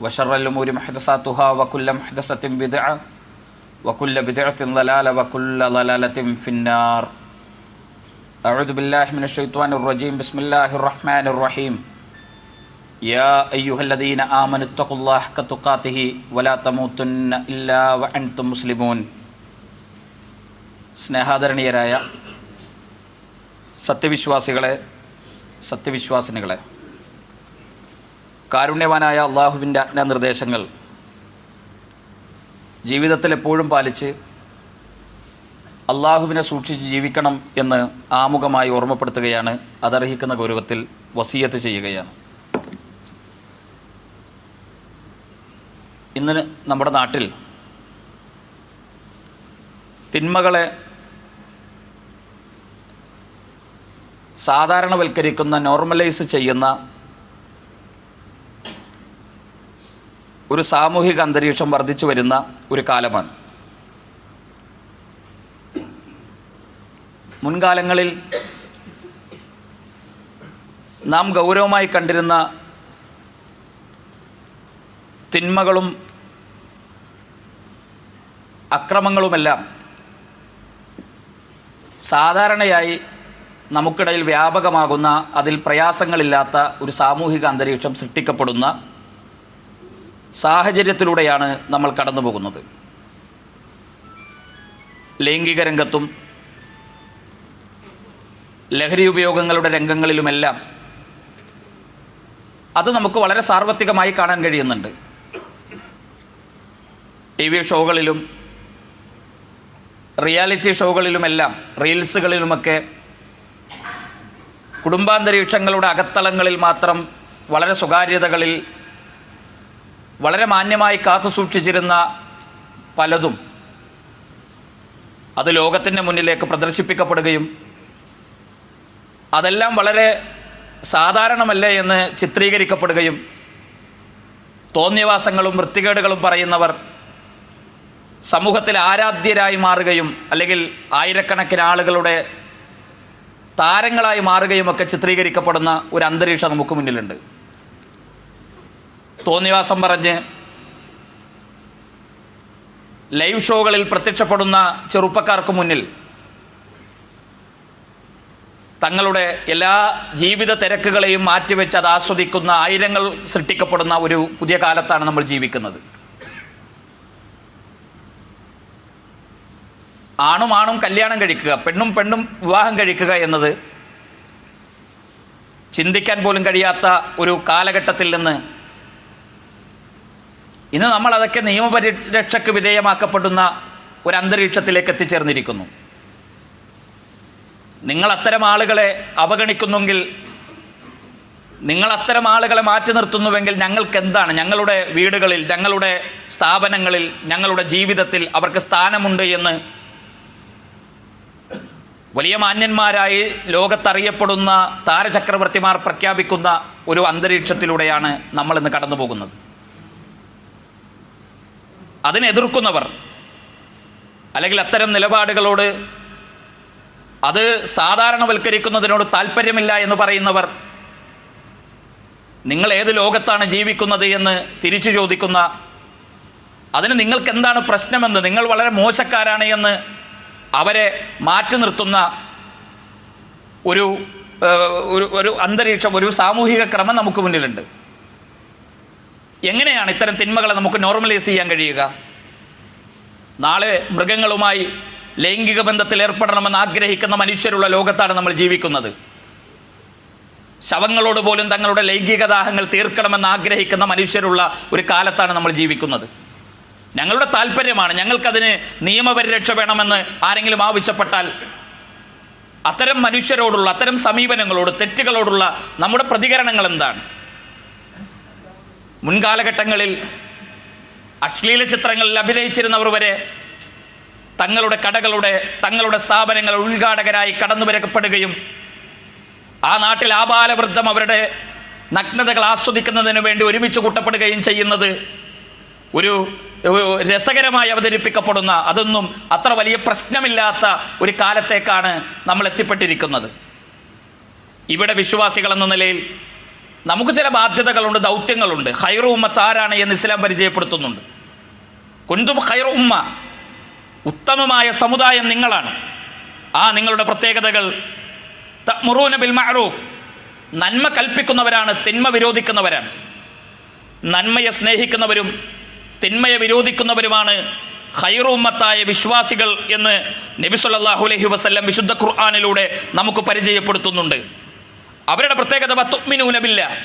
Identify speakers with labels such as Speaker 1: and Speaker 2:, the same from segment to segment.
Speaker 1: وشر الأمور محدثاتها وكل محدثة بدعة وكل بدعة ضلالة وكل ضلالة في النار أعوذ بالله من الشيطان الرجيم بسم الله الرحمن الرحيم يا أيها الذين آمنوا اتقوا الله حق تقاته ولا تموتن إلا وأنتم مسلمون സ്നേഹാദരണീയരായ സത്യവിശ്വാസികളെ സത്യവിശ്വാസിനികളെ കാരുണ്യവാനായ അള്ളാഹുവിന്റെ നിർദ്ദേശങ്ങൾ ജീവിതത്തിൽ എപ്പോഴും പാലിച്ച് അള്ളാഹുവിനെ സൂക്ഷിച്ച് ജീവിക്കണം എന്ന് ആമുഖമായി ഓർമ്മപ്പെടുത്തുകയാണ് അതർഹിക്കുന്ന ഗൗരവത്തിൽ വസീയത്ത് ചെയ്യുകയാണ്. ഇന്ന് നമ്മുടെ നാട്ടിൽ തിന്മകളെ സാധാരണവൽക്കരിക്കുന്ന നോർമലൈസ് ചെയ്യുന്ന ഒരു സാമൂഹിക അന്തരീക്ഷം വർദ്ധിച്ചു വരുന്ന ഒരു കാലമാണ്. മുൻകാലങ്ങളിൽ നാം ഗൗരവമായി കണ്ടിരുന്ന തിന്മകളും അക്രമങ്ങളുമെല്ലാം സാധാരണയായി നമുക്കിടയിൽ വ്യാപകമാകുന്ന അതിൽ പ്രയാസങ്ങളില്ലാത്ത ഒരു സാമൂഹിക അന്തരീക്ഷം സൃഷ്ടിക്കപ്പെടുന്ന സാഹചര്യത്തിലൂടെയാണ് നമ്മൾ കടന്നു പോകുന്നത് ലൈംഗിക രംഗത്തും ലഹരി ഉപയോഗങ്ങളുടെ രംഗങ്ങളിലുമെല്ലാം അത് നമുക്ക് വളരെ സാർവത്രികമായി കാണാൻ കഴിയുന്നുണ്ട്. ടി വി ഷോകളിലും റിയാലിറ്റി ഷോകളിലുമെല്ലാം റീൽസുകളിലുമൊക്കെ കുടുംബാന്തരീക്ഷങ്ങളുടെ അകത്തളങ്ങളിൽ മാത്രം വളരെ സ്വകാര്യതകളിൽ വളരെ മാന്യമായി കാത്തു സൂക്ഷിച്ചിരുന്ന പലതും അത് ലോകത്തിന്റെ മുന്നിലേക്ക് പ്രദർശിപ്പിക്കപ്പെടുകയും അതെല്ലാം വളരെ സാധാരണമല്ലേ എന്ന് ചിത്രീകരിക്കപ്പെടുകയും തോന്നിയവാസങ്ങളും വൃത്തികേടുകളും പറയുന്നവർ സമൂഹത്തിൽ ആരാധ്യരായി മാറുകയും അല്ലെങ്കിൽ ആയിരക്കണക്കിന് ആളുകളുടെ താരങ്ങളായി മാറുകയും ഒക്കെ ചിത്രീകരിക്കപ്പെടുന്ന ഒരു അന്തരീക്ഷം നമുക്ക് മുന്നിലുണ്ട്. തോന്നിവാസം പറഞ്ഞ് ലൈവ് ഷോകളിൽ പ്രത്യക്ഷപ്പെടുന്ന ചെറുപ്പക്കാർക്ക് മുന്നിൽ തങ്ങളുടെ എല്ലാ ജീവിത തിരക്കുകളെയും മാറ്റിവെച്ച് അത് ആസ്വദിക്കുന്ന ആയിരങ്ങൾ സൃഷ്ടിക്കപ്പെടുന്ന ഒരു പുതിയ കാലത്താണ് നമ്മൾ ജീവിക്കുന്നത്. ആണും ആണും കല്യാണം കഴിക്കുക പെണ്ണും പെണ്ണും വിവാഹം കഴിക്കുക എന്നത് ചിന്തിക്കാൻ പോലും കഴിയാത്ത ഒരു കാലഘട്ടത്തിൽ നിന്ന് ഇന്ന് നമ്മൾ അതൊക്കെ നിയമപരിരക്ഷയ്ക്ക് വിധേയമാക്കപ്പെടുന്ന ഒരു അന്തരീക്ഷത്തിലേക്ക് എത്തിച്ചേർന്നിരിക്കുന്നു. നിങ്ങൾ അത്തരം ആളുകളെ അവഗണിക്കുന്നെങ്കിൽ നിങ്ങൾ അത്തരം ആളുകളെ മാറ്റി നിർത്തുന്നുവെങ്കിൽ ഞങ്ങൾക്ക് എന്താണ് ഞങ്ങളുടെ വീടുകളിൽ ഞങ്ങളുടെ സ്ഥാപനങ്ങളിൽ ഞങ്ങളുടെ ജീവിതത്തിൽ അവർക്ക് സ്ഥാനമുണ്ട് എന്ന് വലിയ മാന്യന്മാരായി ലോകത്തറിയപ്പെടുന്ന താരചക്രവർത്തിമാർ പ്രഖ്യാപിക്കുന്ന ഒരു അന്തരീക്ഷത്തിലൂടെയാണ് നമ്മൾ ഇന്ന് കടന്നു പോകുന്നത് അതിനെതിർക്കുന്നവർ അല്ലെങ്കിൽ അത്തരം നിലപാടുകളോട് അത് സാധാരണവൽക്കരിക്കുന്നതിനോട് താല്പര്യമില്ല എന്ന് പറയുന്നവർ നിങ്ങൾ ഏത് ലോകത്താണ് ജീവിക്കുന്നത് എന്ന് തിരിച്ചു ചോദിക്കുന്ന അതിന് നിങ്ങൾക്ക് എന്താണ് പ്രശ്നമെന്ന് നിങ്ങൾ വളരെ മോശക്കാരാണ് എന്ന് അവരെ മാറ്റി നിർത്തുന്ന ഒരു ഒരു അന്തരീക്ഷം ഒരു സാമൂഹിക ക്രമം നമുക്ക് മുന്നിലുണ്ട്. എങ്ങനെയാണ് ഇത്തരം തിന്മകളെ നമുക്ക് നോർമലൈസ് ചെയ്യാൻ കഴിയുക? നാളെ മൃഗങ്ങളുമായി ലൈംഗിക ബന്ധത്തിൽ ഏർപ്പെടണമെന്ന് ആഗ്രഹിക്കുന്ന മനുഷ്യരുള്ള ലോകത്താണ് നമ്മൾ ജീവിക്കുന്നത്. ശവങ്ങളോട് പോലും തങ്ങളുടെ ലൈംഗിക ദാഹങ്ങൾ തീർക്കണമെന്ന് ആഗ്രഹിക്കുന്ന മനുഷ്യരുള്ള ഒരു കാലത്താണ് നമ്മൾ ജീവിക്കുന്നത്. ഞങ്ങളുടെ താല്പര്യമാണ് ഞങ്ങൾക്കതിന് നിയമപരിരക്ഷ വേണമെന്ന് ആരെങ്കിലും ആവശ്യപ്പെട്ടാൽ അത്തരം മനുഷ്യരോടുള്ള അത്തരം സമീപനങ്ങളോട് തെറ്റുകളോടുള്ള നമ്മുടെ പ്രതികരണങ്ങൾ എന്താണ്? മുൻകാലഘട്ടങ്ങളിൽ അശ്ലീല ചിത്രങ്ങളിൽ അഭിനയിച്ചിരുന്നവർ വരെ തങ്ങളുടെ കടകളുടെ തങ്ങളുടെ സ്ഥാപനങ്ങൾ ഉദ്ഘാടകരായി കടന്നു വരക്കപ്പെടുകയും ആ നാട്ടിൽ ആബാലവൃദ്ധം അവരുടെ നഗ്നതകൾ ആസ്വദിക്കുന്നതിന് വേണ്ടി ഒരുമിച്ച് കൂട്ടപ്പെടുകയും ചെയ്യുന്നത് ഒരു രസകരമായി അവതരിപ്പിക്കപ്പെടുന്ന അതൊന്നും അത്ര വലിയ പ്രശ്നമില്ലാത്ത ഒരു കാലത്തേക്കാണ് നമ്മൾ എത്തിപ്പെട്ടിരിക്കുന്നത്. ഇവിടെ വിശ്വാസികൾ എന്ന നിലയിൽ നമുക്ക് ചില ബാധ്യതകളുണ്ട് ദൗത്യങ്ങളുണ്ട്. ഹൈറു ഉമ്മത്ത് ആരാണ് എന്ന് ഇസ്ലാം പരിചയപ്പെടുത്തുന്നുണ്ട്. കുന്തും ഹൈറു ഉമ്മ ഉത്തമമായ സമുദായം നിങ്ങളാണ്. ആ നിങ്ങളുടെ പ്രത്യേകതകൾ തഅ്മുറൂന ബിൽ മഅറൂഫ്. നന്മ കൽപ്പിക്കുന്നവരാണ് തിന്മ വിരോധിക്കുന്നവരാണ്. നന്മയെ സ്നേഹിക്കുന്നവരും തിന്മയെ വിരോധിക്കുന്നവരുമാണ് ഹൈറുമ്മത്തായ വിശ്വാസികൾ എന്ന് നബി സല്ലല്ലാഹു അലൈഹി വസല്ലം വിശുദ്ധ ഖുർആാനിലൂടെ നമുക്ക് പരിചയപ്പെടുത്തുന്നുണ്ട്. അവരുടെ പ്രത്യേകത വത്തുഅ്മിനൂന ബില്ലാ.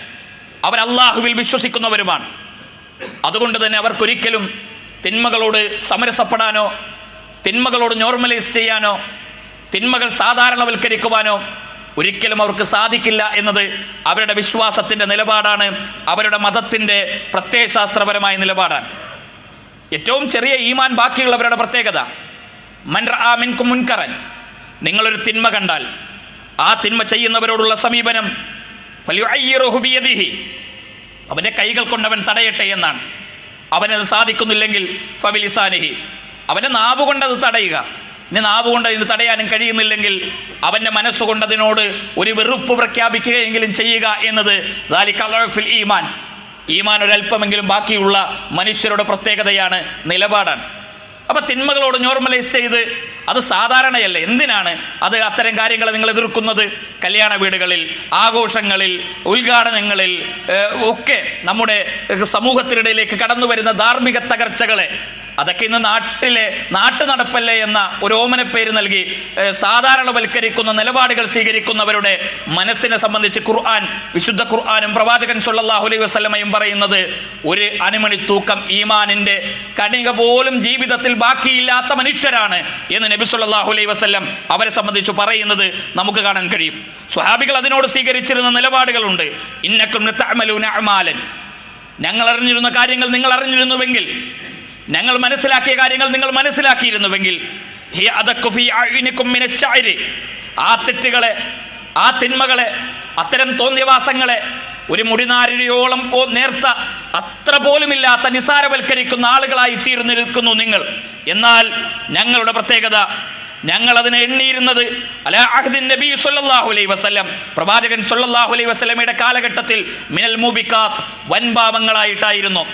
Speaker 1: അവർ അള്ളാഹുവിൽ വിശ്വസിക്കുന്നവരുമാണ്. അതുകൊണ്ട് തന്നെ അവർക്കൊരിക്കലും തിന്മകളോട് സമരസപ്പെടാനോ തിന്മകളോട് നോർമലൈസ് ചെയ്യാനോ തിന്മകൾ സാധാരണവൽക്കരിക്കുവാനോ ഒരിക്കലും അവർക്ക് സാധിക്കില്ല എന്നത് അവരുടെ വിശ്വാസത്തിന്റെ നിലപാടാണ് അവരുടെ മതത്തിന്റെ പ്രത്യയശാസ്ത്രപരമായ നിലപാടാണ്. ഏറ്റവും ചെറിയ ഈമാൻ ബാക്കിയുള്ളവരുടെ പ്രത്യേകത മൻ ആ മിൻകു മുൻകറൻ. നിങ്ങളൊരു തിന്മ കണ്ടാൽ ആ തിന്മ ചെയ്യുന്നവരോടുള്ള സമീപനം. അവന്റെ കൈകൾ കൊണ്ടവൻ തടയട്ടെ എന്നാണ്. അവനത് സാധിക്കുന്നില്ലെങ്കിൽ ഫബിലിസാനിഹി. അവന്റെ നാവ് കൊണ്ടത് തടയുക. ഇനി നാവ് കൊണ്ട് ഇത് തടയാനും കഴിയുന്നില്ലെങ്കിൽ അവന്റെ മനസ്സുകൊണ്ട് അതിനോട് ഒരു വെറുപ്പ് പ്രഖ്യാപിക്കുകയെങ്കിലും ചെയ്യുക എന്നത് ഈമാൻ. ഈമാൻ ഒരല്പമെങ്കിലും ബാക്കിയുള്ള മനുഷ്യരുടെ പ്രത്യേകതയാണ് നിലപാടാണ്. അപ്പം തിന്മകളോട് നോർമലൈസ് ചെയ്ത് അത് സാധാരണയല്ല. എന്തിനാണ് അത് അത്തരം കാര്യങ്ങളെ നിങ്ങൾ എതിർക്കുന്നത്? കല്യാണ വീടുകളിൽ ആഘോഷങ്ങളിൽ ഉദ്ഘാടനങ്ങളിൽ ഒക്കെ നമ്മുടെ സമൂഹത്തിനിടയിലേക്ക് കടന്നു വരുന്ന ധാർമ്മിക തകർച്ചകളെ അതൊക്കെ ഇന്ന് നാട്ടിലെ നാട്ടു നടപ്പല്ലേ എന്ന ഒരു ഓമന പേര് നൽകി സാധാരണവൽക്കരിക്കുന്ന നിലപാടുകൾ സ്വീകരിക്കുന്നവരുടെ മനസ്സിനെ സംബന്ധിച്ച് ഖുർആൻ വിശുദ്ധ ഖുർആാനും പ്രവാചകൻ സല്ലല്ലാഹു അലൈഹി വസല്ലമയും പറയുന്നത് ഒരു അനുമണി തൂക്കം ഈമാനിന്റെ കണിക പോലും ജീവിതത്തിൽ ബാക്കിയില്ലാത്ത മനുഷ്യരാണ് എന്ന് നബി സല്ലല്ലാഹു അലൈഹി വസല്ലം അവരെ സംബന്ധിച്ച് പറയുന്നത് നമുക്ക് കാണാൻ കഴിയും. സ്വഹാബികൾ അതിനോട് സ്വീകരിച്ചിരുന്ന നിലപാടുകളുണ്ട്. ഇന്നക്കും ഞങ്ങൾ അറിഞ്ഞിരുന്ന കാര്യങ്ങൾ നിങ്ങൾ അറിഞ്ഞിരുന്നുവെങ്കിൽ ഞങ്ങൾ മനസ്സിലാക്കിയ കാര്യങ്ങൾ നിങ്ങൾ മനസ്സിലാക്കിയിരുന്നുവെങ്കിൽ. ആ തെറ്റുകളെ ആ തിന്മകളെ അത്തരം തോന്നിയവാസങ്ങളെ ഒരു മുടിനാരിയോളം പോ നേർത്ത അത്ര പോലുമില്ലാത്ത നിസാരവൽക്കരിക്കുന്ന ആളുകളായി തീർന്നിരിക്കുന്നു നിങ്ങൾ എന്നാൽ ഞങ്ങളുടെ പ്രത്യേകത ഞങ്ങൾ അതിനെ എണ്ണിയിരുന്നത് അലാ അഹ്ദിൻ നബി സല്ലല്ലാഹു അലൈഹി വസല്ലം പ്രവാചകൻ സല്ലല്ലാഹു അലൈഹി വസല്ലമയുടെ കാലഘട്ടത്തിൽ മിനൽ മുബിക്കാത്ത് വൻപാപങ്ങളായിട്ടായിരുന്നു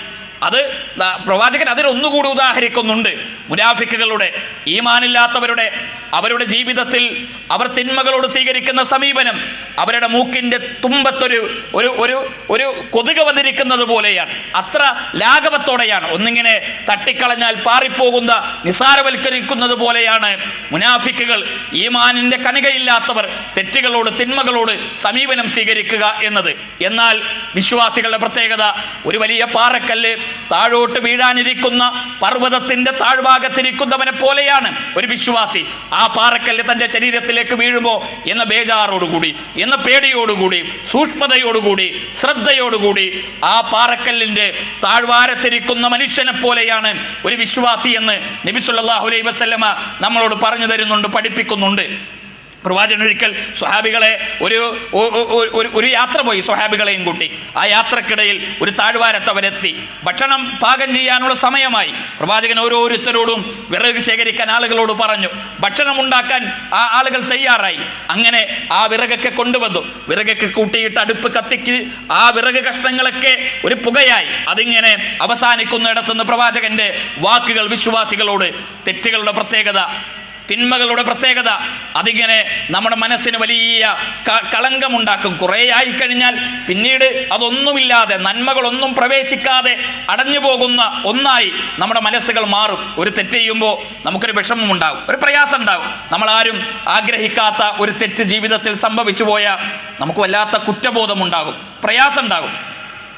Speaker 1: അത് പ്രവാചകൻ അതിനൊന്നുകൂടി ഉദാഹരിക്കുന്നുണ്ട്. മുനാഫിക്കുകളുടെ ഈമാനില്ലാത്തവരുടെ അവരുടെ ജീവിതത്തിൽ അവർ തിന്മകളോട് സ്വീകരിക്കുന്ന സമീപനം അവരുടെ മൂക്കിന്റെ തുമ്പത്തൊരു ഒരു ഒരു ഒരു കൊതുക് വന്നിരിക്കുന്നത് പോലെയാണ്. അത്ര ലാഘവത്തോടെയാണ്. ഒന്നിങ്ങനെ തട്ടിക്കളഞ്ഞാൽ പാറിപ്പോകുന്ന നിസാരവൽക്കരിക്കുന്നത് പോലെയാണ് മുനാഫിക്കുകൾ. ഈമാനിന്റെ കണികയില്ലാത്തവർ തെറ്റുകളോട് തിന്മകളോട് സമീപനം സ്വീകരിക്കുക എന്നത്. എന്നാൽ വിശ്വാസികളുടെ പ്രത്യേകത ഒരു വലിയ പാറക്കല്ല് താഴോട്ട് വീഴാനിരിക്കുന്ന പർവതത്തിന്റെ താഴ്ഭാഗത്തിരിക്കുന്നവനെ പോലെയാണ് ഒരു വിശ്വാസി. ആ പാറക്കല്ല് തന്റെ ശരീരത്തിലേക്ക് വീഴുമോ എന്ന ബേജാറോടുകൂടി എന്ന പേടിയോടുകൂടി സൂക്ഷ്മതയോടുകൂടി ശ്രദ്ധയോടുകൂടി ആ പാറക്കല്ലിന്റെ താഴ്വാരത്തിരിക്കുന്ന മനുഷ്യനെ പോലെയാണ് ഒരു വിശ്വാസി എന്ന് നബി സല്ലല്ലാഹു അലൈഹി വസല്ലമ നമ്മളോട് പറഞ്ഞു തരുന്നുണ്ട് പഠിപ്പിക്കുന്നുണ്ട്. പ്രവാചകൻ ഒരിക്കൽ സ്വഹാബികളെ ഒരു ഒരു യാത്ര പോയി സ്വഹാബികളെയും കൂട്ടി. ആ യാത്രക്കിടയിൽ ഒരു താഴ്വാരത്ത് അവരെത്തി. ഭക്ഷണം പാകം ചെയ്യാനുള്ള സമയമായി. പ്രവാചകൻ ഓരോരുത്തരോടും വിറക് ശേഖരിക്കാൻ ആളുകളോട് പറഞ്ഞു. ഭക്ഷണം ഉണ്ടാക്കാൻ ആ ആളുകൾ തയ്യാറായി. അങ്ങനെ ആ വിറകൊക്കെ കൊണ്ടുവന്നു. വിറകൊക്കെ കൂട്ടിയിട്ട് അടുപ്പ് കത്തിക്ക് ആ വിറക് കഷ്ണങ്ങളൊക്കെ ഒരു പുകയായി. അതിങ്ങനെ അവസാനിക്കുന്നിടത്തുനിന്ന് പ്രവാചകന്റെ വാക്കുകൾ വിശ്വാസികളോട് തെറ്റുകളുടെ പ്രത്യേകത തിന്മകളുടെ പ്രത്യേകത. അതിങ്ങനെ നമ്മുടെ മനസ്സിന് വലിയ കളങ്കമുണ്ടാക്കും. കുറേ ആയിക്കഴിഞ്ഞാൽ പിന്നീട് അതൊന്നുമില്ലാതെ നന്മകളൊന്നും പ്രവേശിക്കാതെ അടഞ്ഞു പോകുന്ന ഒന്നായി നമ്മുടെ മനസ്സുകൾ മാറും. ഒരു തെറ്റ് ചെയ്യുമ്പോൾ നമുക്കൊരു വിഷമം ഉണ്ടാകും ഒരു പ്രയാസം ഉണ്ടാകും നമ്മൾ ആരും ആഗ്രഹിക്കാത്ത ഒരു തെറ്റ് ജീവിതത്തിൽ സംഭവിച്ചു പോയാൽ നമുക്ക് വല്ലാത്ത കുറ്റബോധം ഉണ്ടാകും പ്രയാസം ഉണ്ടാകും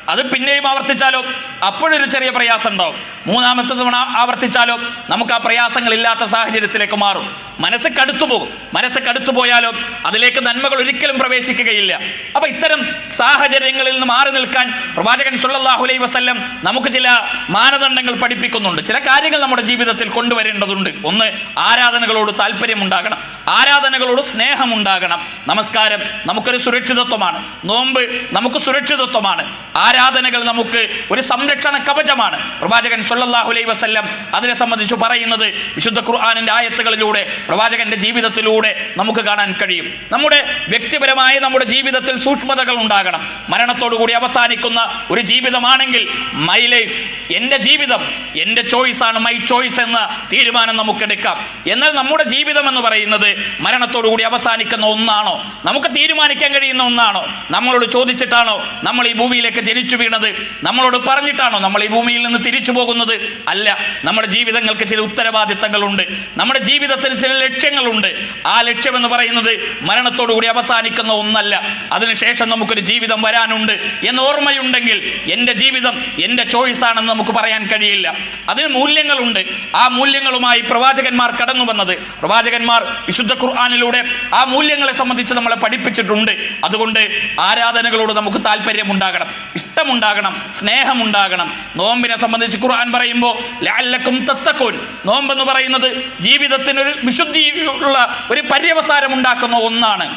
Speaker 1: അത് പിന്നെയും ആവർത്തിച്ചാലോ അപ്പോഴൊരു ചെറിയ പ്രയാസം ഉണ്ടാവും മൂന്നാമത്തെ തവണ ആവർത്തിച്ചാലോ നമുക്ക് ആ പ്രയാസങ്ങൾ ഇല്ലാത്ത സാഹചര്യത്തിലേക്ക് മാറും. മനസ്സ് കടുത്തു പോകും. മനസ്സ് കടുത്തു പോയാലോ അതിലേക്ക് നന്മകൾ ഒരിക്കലും പ്രവേശിക്കുകയില്ല. അപ്പൊ ഇത്തരം സാഹചര്യങ്ങളിൽ നിന്ന് മാറി നിൽക്കാൻ പ്രവാചകൻ സുല്ലാഹുലൈ വസല്ലം നമുക്ക് ചില മാനദണ്ഡങ്ങൾ പഠിപ്പിക്കുന്നുണ്ട്. ചില കാര്യങ്ങൾ നമ്മുടെ ജീവിതത്തിൽ കൊണ്ടുവരേണ്ടതുണ്ട്. ഒന്ന് ആരാധനകളോട് താല്പര്യമുണ്ടാകണം ആരാധനകളോട് സ്നേഹം ഉണ്ടാകണം നമസ്കാരം നമുക്കൊരു സുരക്ഷിതത്വമാണ്. നോമ്പ് നമുക്ക് സുരക്ഷിതത്വമാണ്. ആരാധനകൾ നമുക്ക് ഒരു സംരക്ഷണ കവചമാണ്. പ്രവാചകൻ സല്ലല്ലാഹു അലൈഹി വസല്ലം അതിനെ സംബന്ധിച്ച് പറയുന്നത് വിശുദ്ധ ഖുർആാനിന്റെ ആയത്തുകളിലൂടെ പ്രവാചകന്റെ ജീവിതത്തിലൂടെ നമുക്ക് കാണാൻ കഴിയും. നമ്മുടെ വ്യക്തിപരമായ നമ്മുടെ ജീവിതത്തിൽ സൂക്ഷ്മതകൾ ഉണ്ടാകണം. മരണത്തോടുകൂടി അവസാനിക്കുന്ന ഒരു ജീവിതമാണെങ്കിൽ മൈ ലൈഫ് എന്റെ ജീവിതം എന്റെ ചോയ്സ് ആണ് മൈ ചോയ്സ് എന്ന തീരുമാനം നമുക്കെടുക്കാം. എന്നാൽ നമ്മുടെ ജീവിതം എന്ന് പറയുന്നത് മരണത്തോടുകൂടി അവസാനിക്കുന്ന ഒന്നാണോ? നമുക്ക് തീരുമാനിക്കാൻ കഴിയുന്ന ഒന്നാണോ? നമ്മളോട് ചോദിച്ചിട്ടാണോ നമ്മൾ ഈ ഭൂമിയിലേക്ക് ജനിച്ചു വീണത് നമ്മളോട് പറഞ്ഞിട്ടാണോ നമ്മൾ ഈ ഭൂമിയിൽ നിന്ന് തിരിച്ചു പോകുന്നത്? അല്ല നമ്മുടെ ജീവിതങ്ങൾക്ക് ചില ഉത്തരവാദിത്തങ്ങളുണ്ട്. നമ്മുടെ ജീവിതത്തിൽ ചില ലക്ഷ്യങ്ങളുണ്ട്. ആ ലക്ഷ്യം എന്ന് പറയുന്നത് മരണത്തോടുകൂടി അവസാനിക്കുന്ന ഒന്നല്ല. അതിനുശേഷം നമുക്കൊരു ജീവിതം വരാനുണ്ട് എന്ന ഓർമ്മയുണ്ടെങ്കിൽ എന്റെ ജീവിതം എന്റെ ചോയ്സ് ആണെന്ന് നമുക്ക് പറയാൻ കഴിയില്ല. അതിന് മൂല്യങ്ങളുണ്ട്. ആ മൂല്യങ്ങളുമായി പ്രവാചകന്മാർ കടന്നു വന്നത്. പ്രവാചകന്മാർ വിശുദ്ധ ഖുർആാനിലൂടെ ആ മൂല്യങ്ങളെ സംബന്ധിച്ച് നമ്മളെ പഠിപ്പിച്ചിട്ടുണ്ട്. അതുകൊണ്ട് ആരാധനകളോട് നമുക്ക് താല്പര്യമുണ്ടാകണം. ഇഷ്ടമുണ്ടാകണം സ്നേഹമുണ്ടാകണം. നോമ്പിനെ സംബന്ധിച്ച് ഖുർആൻ പറയുമ്പോൾ ലാലക്കും തത്തക്കോൻ നോമ്പെന്ന് പറയുന്നത് ജീവിതത്തിനൊരു വിശുദ്ധിയുള്ള ഒരു പര്യവസാരം ഉണ്ടാക്കുന്ന ഒന്നാണ്.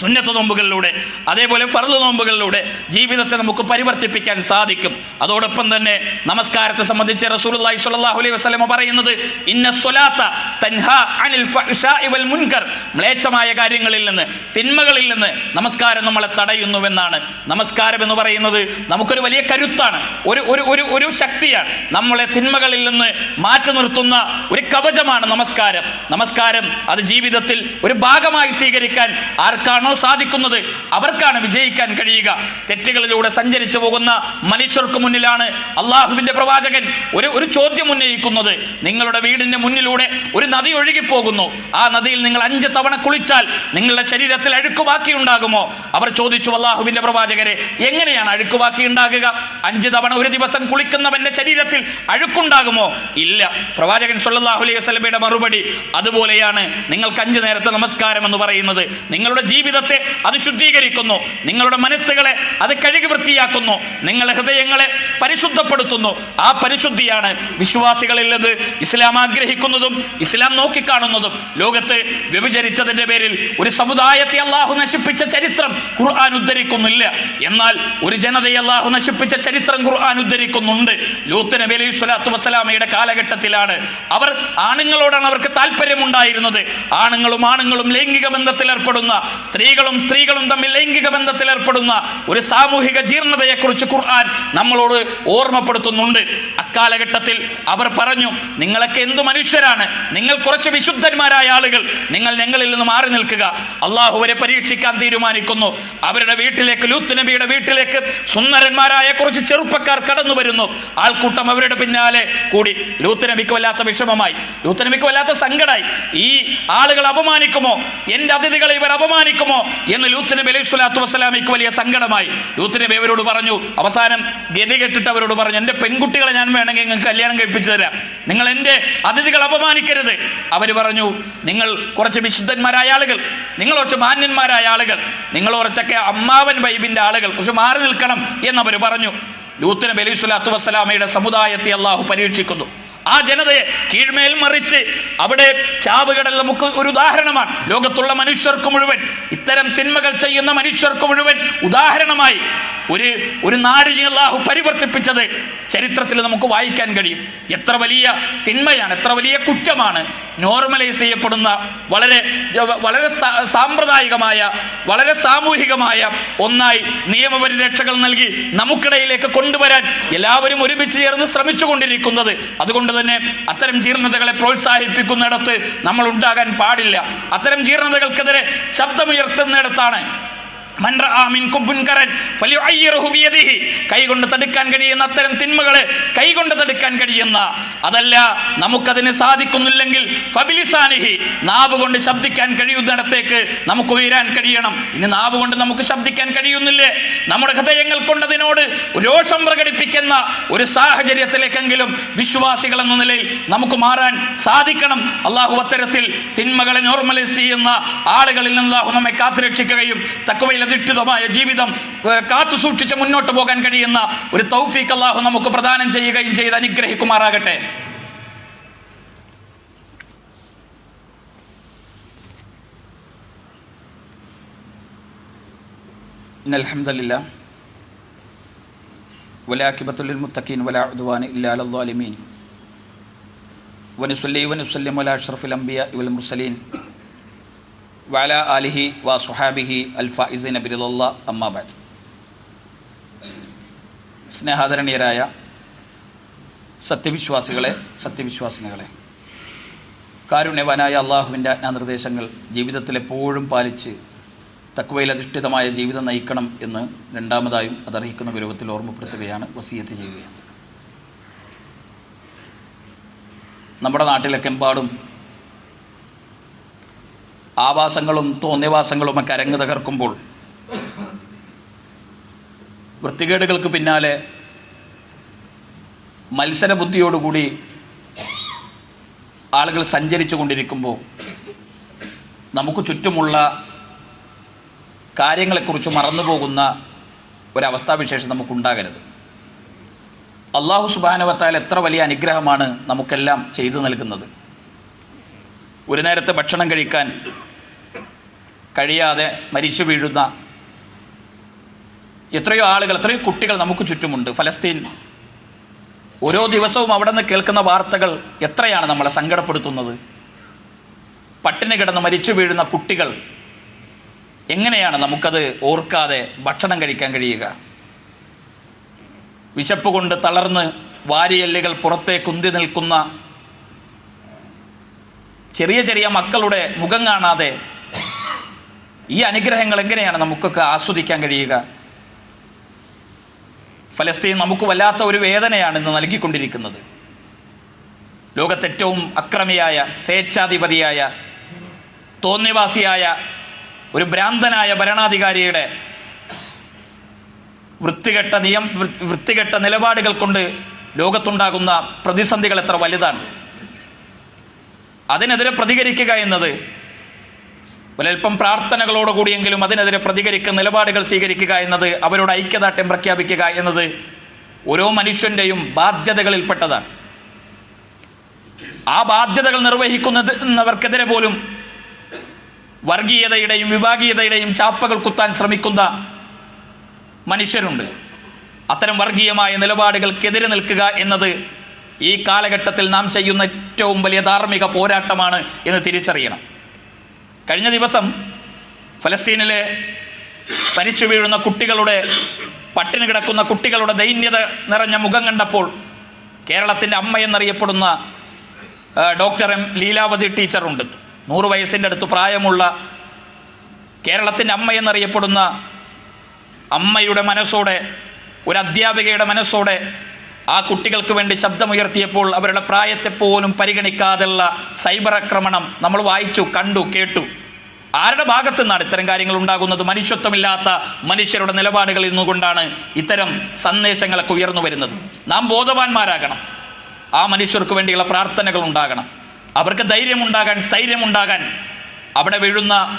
Speaker 1: സുന്നത്ത് നോമ്പുകളിലൂടെ അതേപോലെ ഫർദ് നോമ്പുകളിലൂടെ ജീവിതത്തെ നമുക്ക് പരിവർത്തിപ്പിക്കാൻ സാധിക്കും. അതോടൊപ്പം തന്നെ നമസ്കാരത്തെ സംബന്ധിച്ച് റസൂലുള്ളാഹി സ്വല്ലല്ലാഹു അലൈഹി വസല്ലം പറയുന്നത് ഇന്ന അനിൽ ഫഹ്ശാഇ വൽ മുൻകർ. മ്ലേച്ഛമായ കാര്യങ്ങളിൽ നിന്ന് തിന്മകളിൽ നിന്ന് നമസ്കാരം നമ്മളെ തടയുന്നുവെന്നാണ്. നമസ്കാരം എന്ന് പറയുന്നത് നമുക്കൊരു വലിയ കരുത്താണ് ഒരു ഒരു ഒരു ഒരു ശക്തിയാണ്. നമ്മളെ തിന്മകളിൽ നിന്ന് മാറ്റി നിർത്തുന്ന ഒരു കവചമാണ് നമസ്കാരം. നമസ്കാരം അത് ജീവിതത്തിൽ ഒരു ഭാഗമായി സ്വീകരിക്കാൻ ആർക്കാണോ സാധിക്കുന്നത് അവർക്കാണ് വിജയിക്കാൻ കഴിയുക. തെറ്റുകളിലൂടെ സഞ്ചരിച്ചു പോകുന്ന മനുഷ്യർക്ക് മുന്നിലാണ് അള്ളാഹുവിന്റെ പ്രവാചകൻ ഒരു ഒരു ചോദ്യം ഉന്നയിക്കുന്നത്. നിങ്ങളുടെ വീടിന്റെ മുന്നിലൂടെ ഒരു നദി ഒഴുകിപ്പോകുന്നു. ആ നദിയിൽ നിങ്ങൾ അഞ്ച് തവണ കുളിച്ചാൽ നിങ്ങളുടെ ശരീരത്തിൽ അഴുക്ക് ബാക്കി ഉണ്ടാകുമോ? അവർ ചോദിച്ചു അള്ളാഹുവിന്റെ പ്രവാചകരെ എങ്ങനെയാണ് അഴുക്കുവാക്കി ഉണ്ടാകുക? അഞ്ച് തവണ ഒരു ദിവസം കുളിക്കുന്നവന്റെ ശരീരത്തിൽ അഴുക്കുണ്ടാകുമോ? ഇല്ല. പ്രവാചകൻ സല്ലല്ലാഹു അലൈഹി വസല്ലമയുടെ മറുപടി അതുപോലെയാണ്. നിങ്ങൾക്ക് അഞ്ച് നേരത്തെ നമസ്കാരം എന്ന് പറയുന്നത്. നിങ്ങളുടെ ജീവിതത്തെ അത് ശുദ്ധീകരിക്കുന്നു. നിങ്ങളുടെ മനസ്സുകളെ അത് കഴുകി വൃത്തിയാക്കുന്നു. നിങ്ങളുടെ ഹൃദയങ്ങളെ പരിശുദ്ധപ്പെടുത്തുന്നു. ആ പരിശുദ്ധിയാണ് വിശ്വാസികളില്ലത് ഇസ്ലാം ആഗ്രഹിക്കുന്നതും ഇസ്ലാം നോക്കിക്കാണുന്നതും. ലോകത്ത് വ്യഭിചരിച്ചതിന്റെ പേരിൽ ഒരു സമുദായത്തെ അള്ളാഹു നശിപ്പിച്ച ചരിത്രം ഖുർആൻ ഉദ്ധരിക്കുന്നില്ല. എന്നാൽ ഒരു ജനതയെ അള്ളാഹു നശിപ്പിച്ച ചരിത്രം ഖുർആൻ ഉദ്ധരിക്കുന്നുണ്ട്. ലൂത്ത് നബി അലൈഹി സ്വലാത്തു വസ്സലാമയുടെ കാലഘട്ടത്തിലാണ് അവർ ആണുങ്ങളോടാണ് അവർക്ക് താല്പര്യമുണ്ടായിരുന്നത്. ആണുങ്ങളും ആണുങ്ങളും ലൈംഗിക ബന്ധത്തിൽ ഏർപ്പെടുന്ന സ്ത്രീകളും സ്ത്രീകളും തമ്മിൽ ലൈംഗിക ബന്ധത്തിൽ ഏർപ്പെടുന്ന ഒരു സാമൂഹിക ജീർണതയെക്കുറിച്ച് ഖുർആൻ നമ്മളോട് ഓർമ്മപ്പെടുത്തുന്നുണ്ട്. അക്കാലഘട്ടത്തിൽ അവർ പറഞ്ഞു നിങ്ങളൊക്കെ എന്തു മനുഷ്യരാണ്? നിങ്ങൾ കുറച്ച് വിശുദ്ധന്മാരായ ആളുകൾ. നിങ്ങൾ ഞങ്ങളിൽ നിന്ന് മാറി നിൽക്കുക. അള്ളാഹുവരെ പരീക്ഷിക്കാൻ തീരുമാനിക്കുന്നു. അവരുടെ വീട്ടിലേക്ക് ലൂത്ത് നബിയുടെ വീട്ടിലേക്ക് സുന്ദരന്മാരായ കുറച്ച് ചെറുപ്പക്കാർ കടന്നു വരുന്നു. ആൾക്കൂട്ടം അവരുടെ പിന്നാലെ കൂടി. ലൂത്ത് നബിക്ക് വല്ലാത്ത വിഷമമായി. ലൂത്ത് നബിക്ക് വല്ലാത്ത സങ്കടമായി ഈ ആളുകൾ അപമാനിക്കുമോ? എന്റെ അതിഥികളെ ഇവർ അപമാനിക്കുമോ? എന്ന് ലൂത്ത് നബി അലൈഹി സ്വലാത്തു വസ്സലാമിക്ക് വലിയ സങ്കടമായി. ലൂത്ത് നബി അവരോട് പറഞ്ഞു അവസാനം ഗതി കെട്ടിട്ട് അവരോട് പറഞ്ഞു എന്റെ പെൺകുട്ടികളെ ഞാൻ വേണമെങ്കിൽ നിങ്ങൾക്ക് കല്യാണം കഴിപ്പിച്ചു തരാം. നിങ്ങൾ എന്റെ അതിഥികൾ അപമാനിക്കരുത്. അവർ പറഞ്ഞു നിങ്ങൾ കുറച്ച് വിശുദ്ധന്മാരായ ആളുകൾ. നിങ്ങൾ കുറച്ച് മാന്യന്മാരായ ആളുകൾ. നിങ്ങൾ കുറച്ചൊക്കെ അമ്മാവൻ ബൈബിന്റെ ആളുകൾ. കുറച്ച് മാറി നിൽക്കണം എന്നവർ പറഞ്ഞു. ലൂത്തിനെ അലൈഹി സ്വലാത്തു വസ്സലാമയുടെ സമുദായത്തെ അള്ളാഹു പരീക്ഷിക്കുന്നു. ആ ജനതയെ കീഴ്മേൽ മറിച്ച് അവിടെ ചാവുകടൽ നമുക്ക് ഒരു ഉദാഹരണമാണ്. ലോകത്തുള്ള മനുഷ്യർക്ക് മുഴുവൻ ഇത്തരം തിന്മകൾ ചെയ്യുന്ന മനുഷ്യർക്ക് മുഴുവൻ ഉദാഹരണമായി ഒരു ഒരു നാടിനെ അള്ളാഹു പരിവർത്തിപ്പിച്ചത് ചരിത്രത്തിൽ നമുക്ക് വായിക്കാൻ കഴിയും. എത്ര വലിയ തിന്മയാണ് എത്ര വലിയ കുറ്റമാണ്. നോർമലൈസ് ചെയ്യപ്പെടുന്ന വളരെ വളരെ സാമ്പ്രദായികമായ വളരെ സാമൂഹികമായ ഒന്നായി നിയമപരിരക്ഷകൾ നൽകി നമുക്കിടയിലേക്ക് കൊണ്ടുവരാൻ എല്ലാവരും ഒരുമിച്ച് ചേർന്ന് ശ്രമിച്ചുകൊണ്ടിരിക്കുന്നത്. അതുകൊണ്ട് തന്നെ അത്തരം ജീർണതകളെ പ്രോത്സാഹിപ്പിക്കുന്നിടത്ത് നമ്മൾ ഉണ്ടാകാൻ പാടില്ല. അത്തരം ജീർണതകൾക്കെതിരെ ശബ്ദമുയർത്തുന്നിടത്താണ് കൈകൊണ്ട് തടുക്കാൻ കഴിയുന്ന അത്തരം തിന്മകളെ കൈകൊണ്ട് തടുക്കാൻ കഴിയുന്ന അതല്ല നമുക്കതിന് സാധിക്കുന്നില്ലെങ്കിൽ ഫബിലിസാനിഹി നാവ് കൊണ്ട് ശബ്ദിക്കാൻ കഴിയുന്നിടത്തേക്ക് നമുക്ക് ഉയരാൻ കഴിയണം. ഇനി നാവ് കൊണ്ട് നമുക്ക് ശബ്ദിക്കാൻ കഴിയുന്നില്ലേ? നമ്മുടെ ഹൃദയങ്ങൾ കൊണ്ടതിനോട് രോഷം പ്രകടിപ്പിക്കുന്ന ഒരു സാഹചര്യത്തിലേക്കെങ്കിലും വിശ്വാസികൾ എന്ന നിലയിൽ നമുക്ക് മാറാൻ സാധിക്കണം. അള്ളാഹു അത്തരത്തിൽ തിന്മകളെ നോർമലൈസ് ചെയ്യുന്ന ആളുകളിൽ നിന്ന് അള്ളാഹു നമ്മെ കാത്തുരക്ഷിക്കുകയും തക്കവയിൽ അധിഷ്ഠിതമായ ജീവിതം ഏഹ്, കാത്തു സൂക്ഷിച്ച് മുന്നോട്ട് പോകാൻ കഴിയുന്ന ഒരു തൗഫീഖ് അള്ളാഹു നമുക്ക് പ്രദാനം ചെയ്യുകയും ചെയ്ത് അനുഗ്രഹിക്കുമാറാകട്ടെ إن الحمد لله والعاقبة للمتقين ولا عدوان إلا على الظالمين ونصلي ونسلم على أشرف الأنبياء والمرسلين വാല അലിഹി വ സുഹാബിഹി അൽ ഫൈസ് നബിറുല്ല അമ്മാബാദ് സ്നേഹാദരണീയരായ സത്യവിശ്വാസികളെ സത്യവിശ്വാസിനികളെ കാരുണ്യവാനായ അള്ളാഹുവിന്റെ ആജ്ഞാനിർദ്ദേശങ്ങൾ ജീവിതത്തിലെപ്പോഴും പാലിച്ച് തക്വയിലധിഷ്ഠിതമായ ജീവിതം നയിക്കണം എന്ന് രണ്ടാമതായും അതർഹിക്കുന്ന ഗൗരവത്തിൽ ഓർമ്മപ്പെടുത്തുകയാണ് വസീയത്ത് ചെയ്യുകയാണ്. നമ്മുടെ നാട്ടിലൊക്കെ എമ്പാടും ആവാസങ്ങളും തോന്നിവാസങ്ങളുമൊക്കെ അരങ്ങ് തകർക്കുമ്പോൾ വൃത്തികേടുകൾക്ക് പിന്നാലെ മത്സരബുദ്ധിയോടുകൂടി ആളുകൾ സഞ്ചരിച്ചു കൊണ്ടിരിക്കുമ്പോൾ നമുക്ക് ചുറ്റുമുള്ള കാര്യങ്ങളെക്കുറിച്ച് മറന്നുപോകുന്ന ഒരവസ്ഥാവിശേഷം നമുക്കുണ്ടാകരുത്. അള്ളാഹു സുബാനവത്താൽ എത്ര വലിയ അനുഗ്രഹമാണ് നമുക്കെല്ലാം ചെയ്തു നൽകുന്നത്. ഒരു നേരത്തെ ഭക്ഷണം കഴിക്കാൻ കഴിയാതെ മരിച്ചു വീഴുന്ന എത്രയോ ആളുകൾ എത്രയോ കുട്ടികൾ നമുക്ക് ചുറ്റുമുണ്ട്. ഫലസ്തീൻ ഓരോ ദിവസവും അവിടെ നിന്ന് കേൾക്കുന്ന വാർത്തകൾ എത്രയാണ് നമ്മളെ സങ്കടപ്പെടുത്തുന്നത്? പട്ടിണി കിടന്ന് മരിച്ചു വീഴുന്ന കുട്ടികൾ എങ്ങനെയാണ് നമുക്കത് ഓർക്കാതെ ഭക്ഷണം കഴിക്കാൻ കഴിയുക? വിശപ്പ് കൊണ്ട് തളർന്ന് വാരിയല്ലുകൾ പുറത്തെ കുന്തി നിൽക്കുന്ന ചെറിയ ചെറിയ മക്കളുടെ മുഖം കാണാതെ ഈ അനുഗ്രഹങ്ങൾ എങ്ങനെയാണ് നമുക്കൊക്കെ ആസ്വദിക്കാൻ കഴിയുക? ഫലസ്തീൻ നമുക്ക് വല്ലാത്ത ഒരു വേദനയാണ് ഇന്ന് നൽകിക്കൊണ്ടിരിക്കുന്നത്. ലോകത്തേറ്റവും അക്രമിയായ സ്വേച്ഛാധിപതിയായ തോന്നിവാസിയായ ഒരു ഭ്രാന്തനായ ഭരണാധികാരിയുടെ വൃത്തികെട്ട നിയം വൃത്തികെട്ട നിലപാടുകൾ കൊണ്ട് ലോകത്തുണ്ടാകുന്ന പ്രതിസന്ധികൾ എത്ര വലുതാണ്? അതിനെതിരെ പ്രതികരിക്കുക എന്നത് ഒരൽപ്പം പ്രാർത്ഥനകളോടുകൂടിയെങ്കിലും അതിനെതിരെ പ്രതികരിക്കുന്ന നിലപാടുകൾ സ്വീകരിക്കുക എന്നത് അവരോട് ഐക്യദാർഢ്യം പ്രഖ്യാപിക്കുക എന്നത് ഓരോ മനുഷ്യന്റെയും ബാധ്യതകളിൽപ്പെട്ടതാണ്. ആ ബാധ്യതകൾ നിർവഹിക്കുന്നവർക്കെതിരെ പോലും വർഗീയതയുടെയും വിഭാഗീയതയുടെയും ചാപ്പകൾ കുത്താൻ ശ്രമിക്കുന്ന മനുഷ്യരുണ്ട്. അത്തരം വർഗീയമായ നിലപാടുകൾക്കെതിരെ നിൽക്കുക എന്നത് ഈ കാലഘട്ടത്തിൽ നാം ചെയ്യുന്ന ഏറ്റവും വലിയ ധാർമ്മിക പോരാട്ടമാണ് എന്ന് തിരിച്ചറിയണം. കഴിഞ്ഞ ദിവസം ഫലസ്തീനിലെ പരിച്ചു വീഴുന്ന കുട്ടികളുടെ പട്ടിണി കിടക്കുന്ന കുട്ടികളുടെ ദൈന്യത നിറഞ്ഞ മുഖം കണ്ടപ്പോൾ കേരളത്തിന്റെ അമ്മ എന്നറിയപ്പെടുന്ന ഡോക്ടർ എം ലീലാവതി ടീച്ചറുണ്ട് നൂറ് വയസ്സിന്റെ അടുത്ത് പ്രായമുള്ള കേരളത്തിന്റെ അമ്മ എന്നറിയപ്പെടുന്ന അമ്മയുടെ മനസ്സോടെ ഒരു അധ്യാപികയുടെ മനസ്സോടെ ആ കുട്ടികൾക്ക് വേണ്ടി ശബ്ദമുയർത്തിയപ്പോൾ അവരുടെ പ്രായത്തെ പോലും പരിഗണിക്കാതെയുള്ള സൈബർ ആക്രമണം നമ്മൾ വായിച്ചു കണ്ടു കേട്ടു. ആരുടെ ഭാഗത്തു നിന്നാണ് ഇത്തരം കാര്യങ്ങൾ ഉണ്ടാകുന്നത്? മനുഷ്യത്വമില്ലാത്ത മനുഷ്യരുടെ നിലപാടുകളിൽ നിന്നുകൊണ്ടാണ് ഇത്തരം സന്ദേശങ്ങളൊക്കെ ഉയർന്നു വരുന്നത്. നാം ബോധവാന്മാരാകണം. ആ മനുഷ്യർക്ക് വേണ്ടിയുള്ള പ്രാർത്ഥനകൾ ഉണ്ടാകണം. അവർക്ക് ധൈര്യമുണ്ടാകാൻ സ്ഥൈര്യമുണ്ടാകാൻ അവിടെ വീഴുന്ന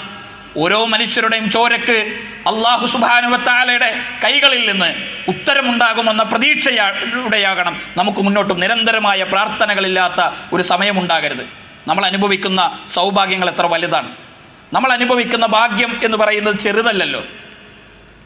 Speaker 1: ഓരോ മനുഷ്യരുടെയും ചോരക്ക് അള്ളാഹു സുബാനുവത്താലയുടെ കൈകളിൽ നിന്ന് ഉത്തരമുണ്ടാകുമെന്ന പ്രതീക്ഷയുടെയാകണം നമുക്ക് മുന്നോട്ടും. നിരന്തരമായ പ്രാർത്ഥനകളില്ലാത്ത ഒരു സമയമുണ്ടാകരുത് നമ്മൾ അനുഭവിക്കുന്ന സൗഭാഗ്യങ്ങൾ എത്ര വലുതാണ്. നമ്മൾ അനുഭവിക്കുന്ന ഭാഗ്യം എന്ന് പറയുന്നത് ചെറുതല്ലല്ലോ.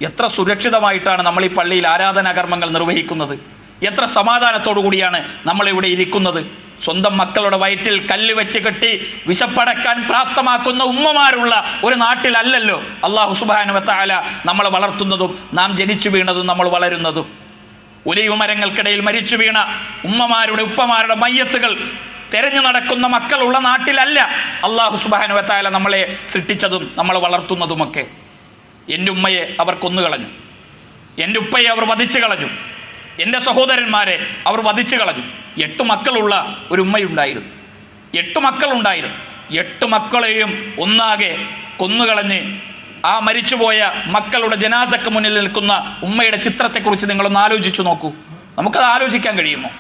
Speaker 1: എത്ര സുരക്ഷിതമായിട്ടാണ് നമ്മൾ ഈ പള്ളിയിൽ ആരാധനാകർമ്മങ്ങൾ നിർവഹിക്കുന്നത്. എത്ര സമാധാനത്തോടു കൂടിയാണ് നമ്മളിവിടെ ഇരിക്കുന്നത്. സ്വന്തം മക്കളുടെ വയറ്റിൽ കല്ല് വെച്ച് കെട്ടി വിശപ്പടക്കാൻ പ്രാപ്തമാക്കുന്ന ഉമ്മമാരുള്ള ഒരു നാട്ടിലല്ലല്ലോ. അള്ളാഹു സുബാനുവത്താല നമ്മൾ വളർത്തുന്നതും നാം ജനിച്ചു വീണതും നമ്മൾ വളരുന്നതും. ഒലിവ് മരങ്ങൾക്കിടയിൽ മരിച്ചു വീണ ഉമ്മമാരുടെ ഉപ്പമാരുടെ മയ്യത്തുകൾ തെരഞ്ഞു നടക്കുന്ന മക്കളുള്ള നാട്ടിലല്ല അള്ളാഹു സുബാനുവത്തായ നമ്മളെ സൃഷ്ടിച്ചതും നമ്മളെ വളർത്തുന്നതുമൊക്കെ. എന്റെ ഉമ്മയെ അവർ കൊന്നുകളഞ്ഞു എന്റെ ഉപ്പയെ അവർ വധിച്ചു കളഞ്ഞു. എന്റെ സഹോദരന്മാരെ അവർ വധിച്ചു കളഞ്ഞു. എട്ട് മക്കളുള്ള ഒരു ഉമ്മയുണ്ടായിരുന്നു. എട്ട് മക്കളുണ്ടായിരുന്നു. എട്ട് മക്കളെയും ഒന്നാകെ കൊന്നുകളഞ്ഞ് ആ മരിച്ചുപോയ മക്കളുടെ ജനാസക്ക് മുന്നിൽ നിൽക്കുന്ന ഉമ്മയുടെ ചിത്രത്തെക്കുറിച്ച് നിങ്ങളൊന്ന് ആലോചിച്ചു നോക്കൂ. നമുക്കത് ആലോചിക്കാൻ കഴിയുമോ?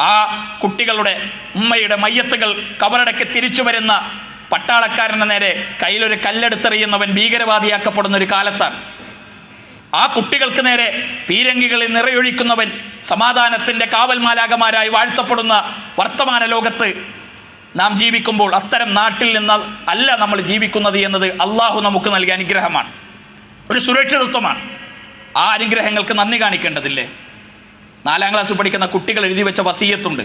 Speaker 1: ആ കുട്ടികളുടെ ഉമ്മയുടെ മയ്യത്തുകൾ കബറടക്കി തിരിച്ചു വരുന്ന പട്ടാളക്കാരന്റെ നേരെ കയ്യിലൊരു കല്ലെടുത്തെറിയുന്നവൻ ഭീകരവാദിയാക്കപ്പെടുന്ന ഒരു കാലത്താണ്. ആ കുട്ടികൾക്ക് നേരെ പീരങ്കികളിൽ നിറയൊഴിക്കുന്നവൻ സമാധാനത്തിന്റെ കാവൽമാലാകമാരായി വാഴ്ത്തപ്പെടുന്ന വർത്തമാന ലോകത്ത് നാം ജീവിക്കുമ്പോൾ അത്തരം നാട്ടിൽ നിന്ന് അല്ല നമ്മൾ ജീവിക്കുന്നത് എന്നത് അള്ളാഹു നമുക്ക് നൽകിയ അനുഗ്രഹമാണ്. ഒരു സുരക്ഷിതത്വമാണ്. ആ അനുഗ്രഹങ്ങൾക്ക് നന്ദി കാണിക്കേണ്ടതില്ലേ? നാലാം ക്ലാസ് പഠിക്കുന്ന കുട്ടികൾ എഴുതി വെച്ച വസീയത്തുണ്ട്.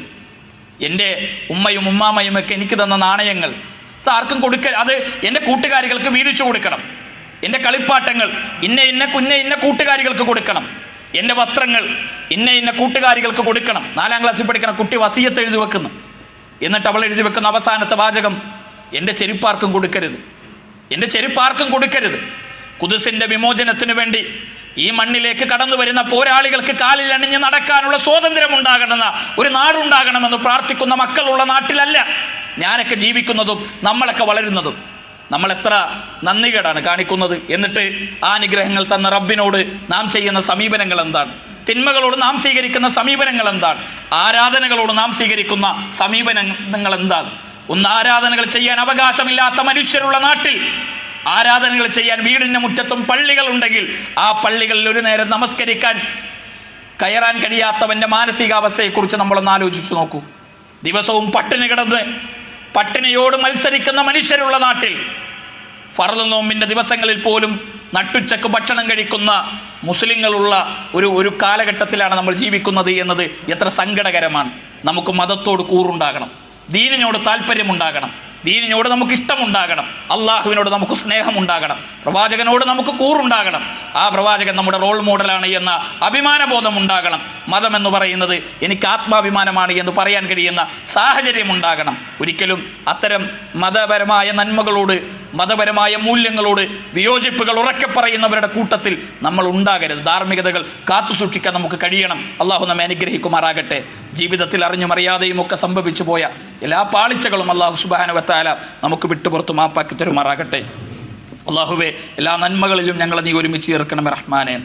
Speaker 1: എന്റെ ഉമ്മയും ഉമ്മാമയും ഒക്കെ എനിക്ക് തന്ന നാണയങ്ങൾ. അത് ആർക്കും കൊടുക്ക അത് എന്റെ കൂട്ടുകാരികൾക്ക് വീതിച്ചു കൊടുക്കണം. എന്റെ കളിപ്പാട്ടങ്ങൾ ഇന്ന ഇന്ന കുന്ന ഇന്ന കൂട്ടുകാരികൾക്ക് കൊടുക്കണം. എന്റെ വസ്ത്രങ്ങൾ ഇന്ന ഇന്ന കൂട്ടുകാരികൾക്ക് കൊടുക്കണം. നാലാം ക്ലാസ്സിൽ പഠിക്കുന്ന കുട്ടി വസീയത്ത് എഴുതി വെക്കുന്നു. എന്നിട്ട് അവൾ എഴുതി വെക്കുന്ന അവസാനത്തെ വാചകം എന്റെ ചെരുപ്പാർക്കും കൊടുക്കരുത്. എന്റെ ചെരുപ്പാർക്കും കൊടുക്കരുത്. കുതിസിന്റെ വിമോചനത്തിന് വേണ്ടി ഈ മണ്ണിലേക്ക് കടന്നു വരുന്ന പോരാളികൾക്ക് കാലിൽ അണിഞ്ഞ് നടക്കാനുള്ള സ്വാതന്ത്ര്യം ഉണ്ടാകണമെന്ന ഒരു നാടുണ്ടാകണമെന്ന് പ്രാർത്ഥിക്കുന്ന മക്കളുള്ള നാട്ടിലല്ല ഞാനൊക്കെ ജീവിക്കുന്നതും നമ്മളൊക്കെ വളരുന്നതും. നമ്മൾ എത്ര നന്ദികേടാണ് കാണിക്കുന്നത്. എന്നിട്ട് ആ അനുഗ്രഹങ്ങൾ തന്ന റബ്ബിനോട് നാം ചെയ്യുന്ന സമീപനങ്ങൾ എന്താണ്? തിന്മകളോട് നാം സ്വീകരിക്കുന്ന സമീപനങ്ങൾ എന്താണ്? ആരാധനകളോട് നാം സ്വീകരിക്കുന്ന സമീപനങ്ങൾ എന്താണ്? ഒന്ന് ആരാധനകൾ ചെയ്യാൻ അവകാശമില്ലാത്ത മനുഷ്യരുള്ള നാട്ടിൽ ആരാധനകൾ ചെയ്യാൻ വീടിന്റെ മുറ്റത്തും പള്ളികൾ ഉണ്ടെങ്കിൽ ആ പള്ളികളിൽ ഒരു നേരം നമസ്കരിക്കാൻ കയറാൻ കഴിയാത്തവന്റെ മാനസികാവസ്ഥയെക്കുറിച്ച് നമ്മളൊന്ന് ആലോചിച്ചു നോക്കൂ. ദിവസവും പട്ടിണി കിടന്ന് പട്ടിണിയോട് മത്സരിക്കുന്ന മനുഷ്യരുള്ള നാട്ടിൽ ഫറദ് നോമ്പിന്റെ ദിവസങ്ങളിൽ പോലും നട്ടുച്ചക്ക് ഭക്ഷണം കഴിക്കുന്ന മുസ്ലിങ്ങളുള്ള ഒരു ഒരു കാലഘട്ടത്തിലാണ് നമ്മൾ ജീവിക്കുന്നത് എന്നത് എത്ര സങ്കടകരമാണ്. നമുക്ക് മതത്തോട് കൂറുണ്ടാകണം. ദീനിനോട് താല്പര്യമുണ്ടാകണം. ദീനിനോട് നമുക്ക് ഇഷ്ടമുണ്ടാകണം. അള്ളാഹുവിനോട് നമുക്ക് സ്നേഹമുണ്ടാകണം. പ്രവാചകനോട് നമുക്ക് കൂറുണ്ടാകണം. ആ പ്രവാചകൻ നമ്മുടെ റോൾ മോഡലാണ് എന്ന അഭിമാനബോധം ഉണ്ടാകണം മതം എന്ന് പറയുന്നത് എനിക്ക് ആത്മാഭിമാനമാണ് എന്ന് പറയാൻ കഴിയുന്ന സാഹചര്യം ഉണ്ടാകണം ഒരിക്കലും അത്തരം മതപരമായ നന്മകളോട് മതപരമായ മൂല്യങ്ങളോട് വിയോജിപ്പുകൾ ഉറക്കെ പറയുന്നവരുടെ കൂട്ടത്തിൽ നമ്മൾ ഉണ്ടാകരുത്. ധാർമ്മികതകൾ കാത്തുസൂക്ഷിക്കാൻ നമുക്ക് കഴിയണം. അള്ളാഹു നമ്മെ അനുഗ്രഹിക്കുമാറാകട്ടെ. ജീവിതത്തിൽ അറിഞ്ഞും അറിയാതെയും ഒക്കെ സംഭവിച്ചു പോയ എല്ലാ പാളിച്ചകളും അള്ളാഹു സുബാനുവത്താല നമുക്ക് വിട്ടുപുറത്ത് മാപ്പാക്കി തരുമാറാകട്ടെ. അള്ളാഹുവെ എല്ലാ നന്മകളിലും ഞങ്ങളെ നീ ഒരുമിച്ച് ചേർക്കണമേ റഹ്മാനെ.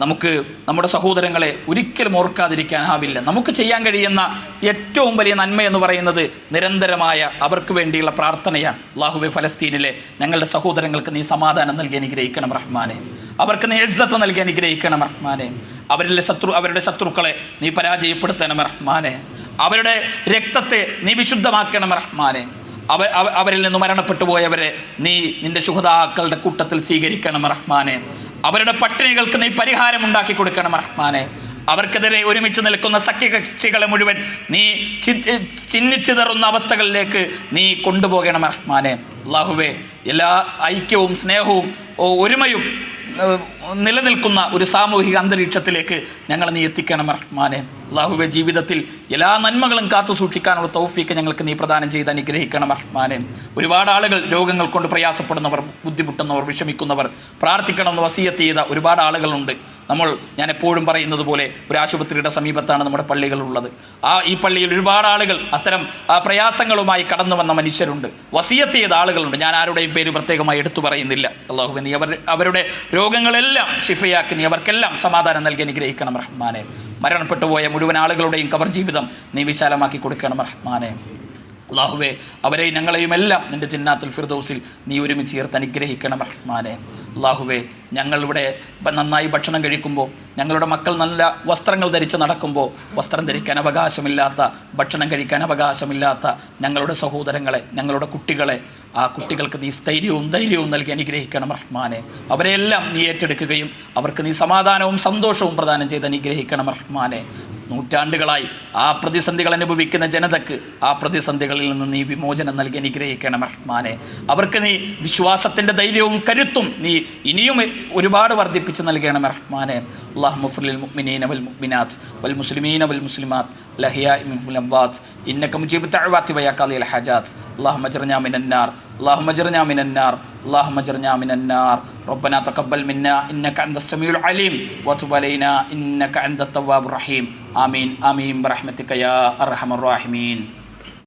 Speaker 1: നമുക്ക് നമ്മുടെ സഹോദരങ്ങളെ ഒരിക്കലും ഓർക്കാതിരിക്കാനാവില്ല നമുക്ക് ചെയ്യാൻ കഴിയുന്ന ഏറ്റവും വലിയ നന്മ എന്ന് പറയുന്നത് നിരന്തരമായ അവർക്ക് വേണ്ടിയുള്ള പ്രാർത്ഥനയാണ്. അള്ളാഹുബെ ഫലസ്തീനിലെ ഞങ്ങളുടെ സഹോദരങ്ങൾക്ക് നീ സമാധാനം നൽകി അനുഗ്രഹിക്കണം റഹ്മാനെ. അവർക്ക് നീ എജ്ജത്ത് നൽകി അനുഗ്രഹിക്കണം റഹ്മാനെ. അവരിലെ ശത്രു അവരുടെ ശത്രുക്കളെ നീ പരാജയപ്പെടുത്തണം റഹ്മാനെ. അവരുടെ രക്തത്തെ നീ വിശുദ്ധമാക്കണം റഹ്മാനെ. അവ അവ- അവരിൽ നിന്ന് മരണപ്പെട്ടു പോയവരെ നീ നിന്റെ ശുഹതാക്കളുടെ കൂട്ടത്തിൽ സ്വീകരിക്കണം റഹ്മാനെ. അവരുടെ പട്ടിണികൾക്ക് നീ പരിഹാരം ഉണ്ടാക്കി കൊടുക്കണം റഹ്മാനെ. അവർക്കെതിരെ ഒരുമിച്ച് നിൽക്കുന്ന സഖ്യകക്ഷികളെ മുഴുവൻ നീ ചിന്നിച്ചിതറുന്ന അവസ്ഥകളിലേക്ക് നീ കൊണ്ടുപോകണം റഹ്മാനെ. അള്ളാഹുവേ എല്ലാ ഐക്യവും സ്നേഹവും ഒരുമയും നിലനിൽക്കുന്ന ഒരു സാമൂഹിക അന്തരീക്ഷത്തിലേക്ക് ഞങ്ങൾ നീ എത്തിക്കണം റഹ്മാനെ. അള്ളാഹുബെ ജീവിതത്തിൽ എല്ലാ നന്മകളും കാത്തു സൂക്ഷിക്കാനുള്ള തൗഫീക്ക് ഞങ്ങൾക്ക് നീ പ്രദാനം ചെയ്ത് അനുഗ്രഹിക്കണം റഹ്മാനെ. ഒരുപാട് ആളുകൾ രോഗങ്ങൾ കൊണ്ട് പ്രയാസപ്പെടുന്നവർ ബുദ്ധിമുട്ടുന്നവർ വിഷമിക്കുന്നവർ പ്രാർത്ഥിക്കണമെന്ന് വസീയത്ത് ചെയ്ത ഒരുപാട് ആളുകളുണ്ട്. നമ്മൾ ഞാൻ എപ്പോഴും പറയുന്നത് പോലെ ഒരു ആശുപത്രിയുടെ സമീപത്താണ് നമ്മുടെ പള്ളികളുള്ളത് ആ ഈ പള്ളിയിൽ ഒരുപാട് ആളുകൾ അത്തരം പ്രയാസങ്ങളുമായി കടന്നു വന്ന മനുഷ്യരുണ്ട്. വസീയത്ത് ചെയ്ത ആളുകളുണ്ട് ഞാൻ ആരുടെയും പേര് പ്രത്യേകമായി എടുത്തു പറയുന്നില്ല. അള്ളാഹു നീ അവർ അവരുടെ രോഗങ്ങളെല്ലാം ഷിഫയാക്കി നീ അവർക്കെല്ലാം സമാധാനം നൽകി അനുഗ്രഹിക്കണം റഹ്മാനെ. മരണപ്പെട്ടു പോയ മുഴുവൻ ആളുകളുടെയും കവർ ജീവിതം നീ വിശാലമാക്കി കൊടുക്കണം റഹ്മാനെ. അള്ളാഹുവെ അവരെ ഞങ്ങളെയും എല്ലാം നിന്റെ ചിന്നാത്തുൽ ഫിർദൗസിൽ നീ ഒരുമിച്ച് ചേർത്ത് അനുഗ്രഹിക്കണം റഹ്മാനെ. അള്ളാഹുവെ ഞങ്ങളിവിടെ നന്നായി ഭക്ഷണം കഴിക്കുമ്പോൾ ഞങ്ങളുടെ മക്കൾ നല്ല വസ്ത്രങ്ങൾ ധരിച്ച് നടക്കുമ്പോൾ വസ്ത്രം ധരിക്കാൻ അവകാശമില്ലാത്ത ഭക്ഷണം കഴിക്കാൻ അവകാശമില്ലാത്ത ഞങ്ങളുടെ സഹോദരങ്ങളെ ഞങ്ങളുടെ കുട്ടികളെ ആ കുട്ടികൾക്ക് നീ സ്ഥൈര്യവും ധൈര്യവും നൽകി അനുഗ്രഹിക്കണം റഹ്മാനെ. അവരെയെല്ലാം നീ ഏറ്റെടുക്കുകയും അവർക്ക് നീ സമാധാനവും സന്തോഷവും പ്രദാനം ചെയ്ത് അനുഗ്രഹിക്കണം റഹ്മാനെ. നൂറ്റാണ്ടുകളായി ആ പ്രതിസന്ധികൾ അനുഭവിക്കുന്ന ജനതക്ക് ആ പ്രതിസന്ധികളിൽ നിന്ന് നീ വിമോചനം നൽകി അനുഗ്രഹിക്കണം റഹ്മാനെ. അവർക്ക് നീ വിശ്വാസത്തിന്റെ ധൈര്യവും കരുത്തും നീ ഇനിയും ഒരുപാട് വർദ്ധിപ്പിച്ച് നൽകണം റഹ്മാനെ. اللهم اغفر للمؤمنين والمؤمنات والمسلمين والمسلمات الأحياء منهم الأموات. إنك مجيب الدعوات ويا قاضي الحاجات. اللهم اجرنا من النار. اللهم اجرنا من النار. اللهم اجرنا من النار. ربنا تقبل منا. إنك أنت السميع العليم. وتب علينا. إنك أنت التواب الرحيم. آمين. آمين. برحمتك يا أرحم الراحمين.